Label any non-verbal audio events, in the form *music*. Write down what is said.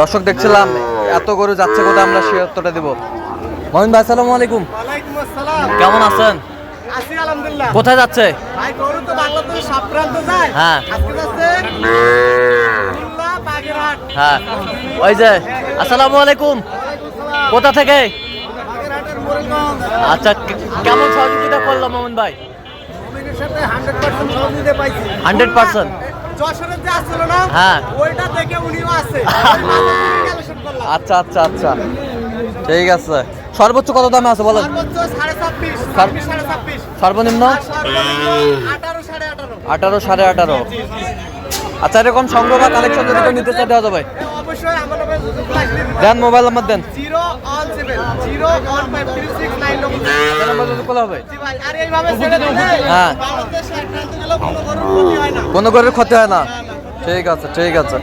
দর্শক দেখছিলাম এত গরু যাচ্ছে কোথায় আমরা সে উত্তরটা দিব। মহিন ভাই আসসালামু আলাইকুম। কেমন আছেন? কোথায় যাচ্ছে? হ্যাঁ। হ্যাঁ। ওই যে আসসালামু আলাইকুম। কোথা থেকে? আচ্ছা কেমন সহযোগিতা করল মোহন ভাই? হান্ড্রেড পার্সেন্ট সহযোগিতা পাইছি। 100% যশোরের যে আসছিল না হ্যাঁ। ওইটা দেখে উনিও আছে। *laughs* আচ্ছা আচ্ছা আচ্ছা। ঠিক আছে। সর্বোচ্চ কত দামে আছে বলেন? সর্বনিম্ন? আঠারো সাড়ে আঠারো। আচ্ছা এরকম সংগ্রহ বা কালেকশন যদি কেউ নিতে চাই দেওয়া যাবে। সুযোগ দেন মোবাইল নাম্বার দেন। খোলা হবে। দিলে হ্যাঁ। কোনো গরুর ক্ষতি হয় না। ঠিক আছে ঠিক আছে।